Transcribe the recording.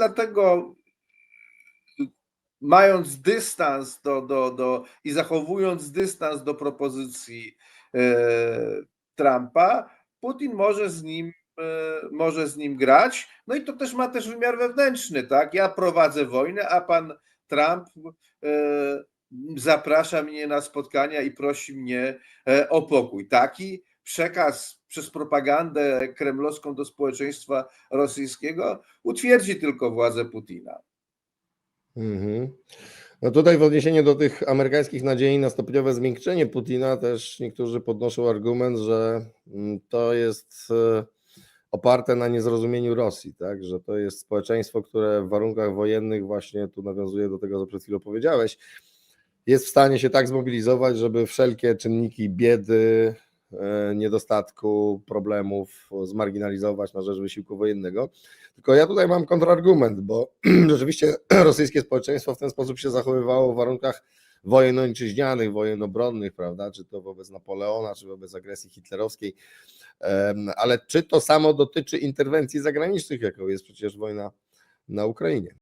dlatego mając dystans do, do, do i zachowując dystans do propozycji e, Trumpa, Putin może z nim e, może z nim grać. No i to też ma też wymiar wewnętrzny, tak? Ja prowadzę wojnę, a pan Trump e, zaprasza mnie na spotkania i prosi mnie o pokój. Taki przekaz przez propagandę kremlowską do społeczeństwa rosyjskiego utwierdzi tylko władzę Putina. Mhm. No tutaj w odniesieniu do tych amerykańskich nadziei na stopniowe zmiękczenie Putina też niektórzy podnoszą argument, że mm, to jest e, oparte na niezrozumieniu Rosji, tak? że to jest społeczeństwo, które w warunkach wojennych właśnie tu nawiązuje do tego, co przed chwilą powiedziałeś, jest w stanie się tak zmobilizować, żeby wszelkie czynniki biedy, niedostatku, problemów zmarginalizować na rzecz wysiłku wojennego. Tylko ja tutaj mam kontrargument, bo rzeczywiście rosyjskie społeczeństwo w ten sposób się zachowywało w warunkach wojen ojczyźnianych, wojen obronnych, prawda, czy to wobec Napoleona, czy wobec agresji hitlerowskiej, ale czy to samo dotyczy interwencji zagranicznych, jaką jest przecież wojna na Ukrainie?